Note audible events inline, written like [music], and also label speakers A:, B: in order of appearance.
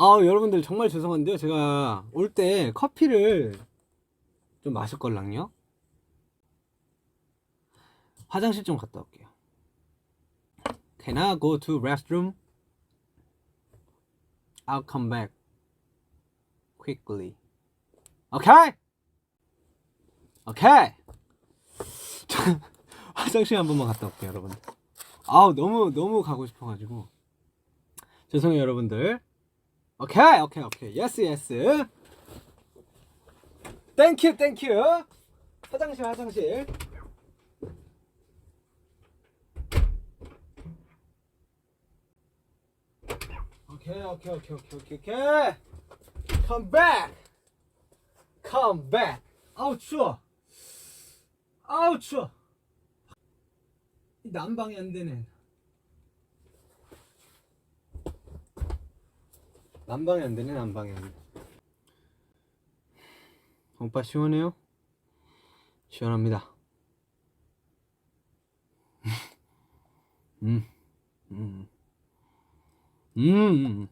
A: 아 여러분들 정말 죄송한데요. 제가 올 때 커피를 좀 마실 걸랑요. 화장실 좀 갔다 올게요. Can I go to restroom? I'll come back quickly. Okay? Okay. [laughs] 화장실 한 번만 갔다 올게요, 여러분. 아우 너무 너무 가고 싶어가지고 죄송해요, 여러분들. 오케이, 오케이, 오케이. 예스, 예스. 땡큐, 땡큐. 화장실, 화장실. 오케이, 오케이, 오케이, 오케이, 오케이, 오케이. Come back. Come back. 아우 추워. 아우 추워. 이 난방이 안 되네. 난방이 안 되네, 난방이 안 돼. 오빠 시원해요? 시원합니다. [laughs] 음, 음, 음, 음.